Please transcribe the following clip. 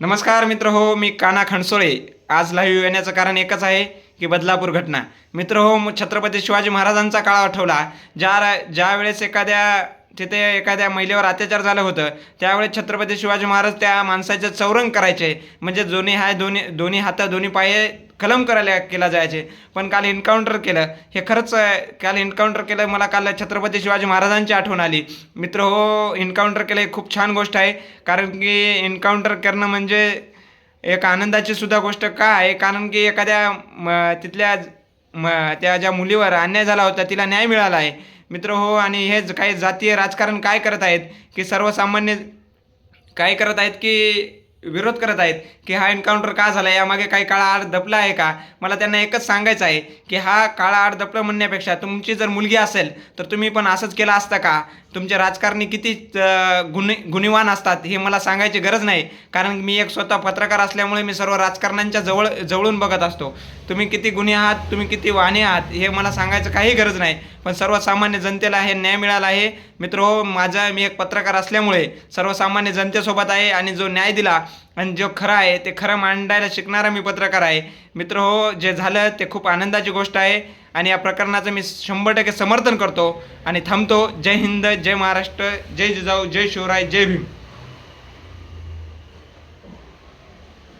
नमस्कार मित्र हो मी काना खणसोळे. आज लाईव्ह येण्याचं कारण एकच आहे की बदलापूर घटना. मित्र हो छत्रपती शिवाजी महाराजांचा काळ आठवला. ज्या ज्या वेळेस एखाद्या तिथे एखाद्या महिलेवर अत्याचार झालं होतं त्यावेळेस छत्रपती शिवाजी महाराज त्या माणसाचे चौरंग करायचे. म्हणजे दोन्ही हाय दोन्ही दोन्ही हात दोन्ही पाये कलम करायला केला जायचे. पण काल एन्काउंटर केलं. हे खरंच काल एन्काउंटर केलं मला काल छत्रपती शिवाजी महाराजांची आठवण आली. मित्र हो एन्काउंटर केलं हे खूप छान गोष्ट आहे. कारण की एन्काउंटर करणं म्हणजे एक आनंदाची सुद्धा गोष्ट का आहे? कारण की एखाद्या म, तिथल्या म, त्या ज्या मुलीवर अन्याय झाला होता तिला न्याय मिळाला आहे. मित्र हो आणि हे काही जातीय राजकारण काय करत आहेत? की सर्वसामान्य काय करत आहेत की विरोध करत आहेत की हा एन्काउंटर का झाला? यामागे काही काळा आड दपला आहे का? मला त्यांना एकच सांगायचं आहे की हा काळा आड दपलं म्हणण्यापेक्षा तुमची जर मुलगी असेल तर तुम्ही पण असंच केलं असतं का? तुमचे राजकारणी किती गुन्हे गुन्हेवान असतात हे मला सांगायची गरज नाही. कारण मी एक स्वतः पत्रकार असल्यामुळे मी सर्व राजकारण्यांच्या जवळ जवळून बघत असतो. तुम्ही किती गुन्हे आहात तुम्ही किती वाणे आहात हे मला सांगायचं काही गरज नाही. पण सर्वसामान्य जनतेला हे न्याय मिळाला आहे. मित्र हो माझा मी एक पत्रकार असल्यामुळे सर्वसामान्य जनतेसोबत आहे आणि जो न्याय दिला आणि जो खरा आहे ते खरं मांडायला शिकणारा मी पत्रकार आहे. मित्र हो जे झालं ते खूप आनंदाची गोष्ट आहे आणि या प्रकरणाचं मी शंभर टक्के समर्थन करतो आणि थांबतो. जय हिंद जय महाराष्ट्र जय जिजाऊ जय शिवराय जय भीम.